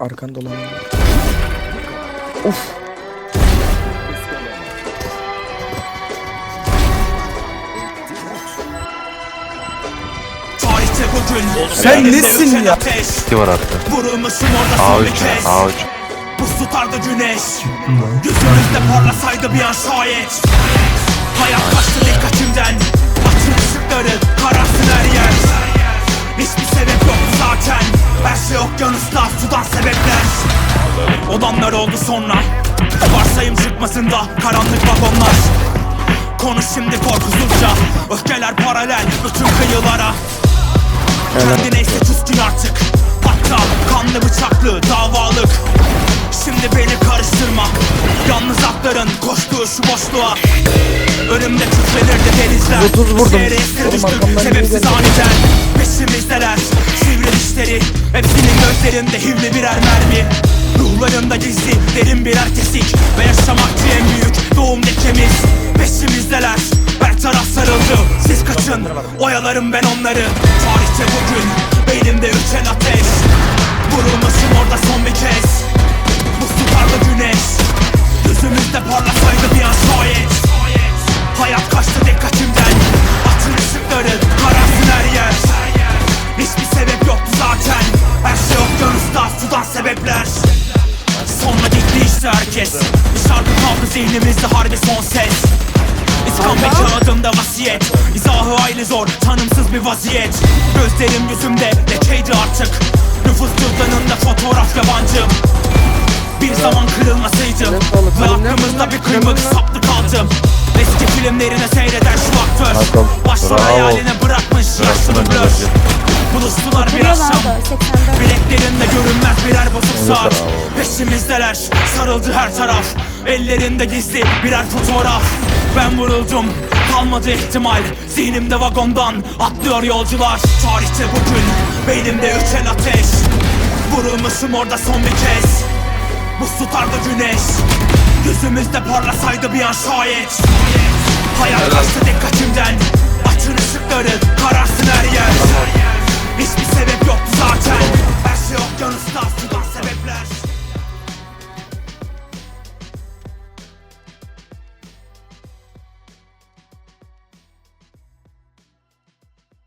Arkan dolan. Of. Sen nesin ya? İki var hatta. Vurulmuşum orada son bir A3 kez A3. Buz tutardı güneş Yüzümüzde parlasaydı bir an şayet Hayat kaçtı dikkatimden Açın ışıkları Olanlar oldu sonra. Varsayım çıkmasın da karanlık vagonlar. Konuş şimdi korkusuzca. Öfkeler paralel bütün kıyılara. Kendi neyse küskün artık. Hatta kanlı bıçaklı davalık. Şimdi beni karıştırma. Yalnız atların koştuğu şu boşluğa. Önümde küflenirdi denizler. 130 vurdum. Şehre esir düştük. sebepsiz aniden. Peşimizdeler. Sivri dişleri. Hepsinin gözlerinde hivli birer mermi Ruhlarında gizli derin birer kesik Ve yaşamakçı en büyük doğum lekemiz. Peşimizdeler her taraf sarıldı. Siz kaçın oyalarım ben onları. Tarihte bugün beynimde üçen ateş. Vurulmuşum orada son bir kez Sonuna gitti işte herkes. Bir şarkı kaldı zihnimizde harbi son ses. İskambil kağıdımda vasiyet. İzahı hayli zor tanımsız bir vaziyet. Gözlerim yüzümde lekeydi artık. Nüfus cüzdanında fotoğraf yabancı. Bir zaman kırılmasaydı Ve aklımızda bir kıymık saplı kaldım Eski filmlerine seyreden şu aktör Başrol bravo. hayaline bırakmış yaşlı blur Buluştular bir akşam. Oturuyorlardı 84. Bileklerinde görünmez birer bozuk saat. Peşimizdeler. Sarıldı her taraf. Ellerinde gizli birer fotoğraf. Ben vuruldum. Kalmadı ihtimal. Zihnimde vagondan atlıyor yolcular. Tarihte bugün beynimde üçen ateş. Vurulmuşum orada son bir kez. Buz tutardı güneş. Yüzümüzde parlasaydı bir an şayet. Hayal kaçtı dikkatimden. Açın ışıkları kararsın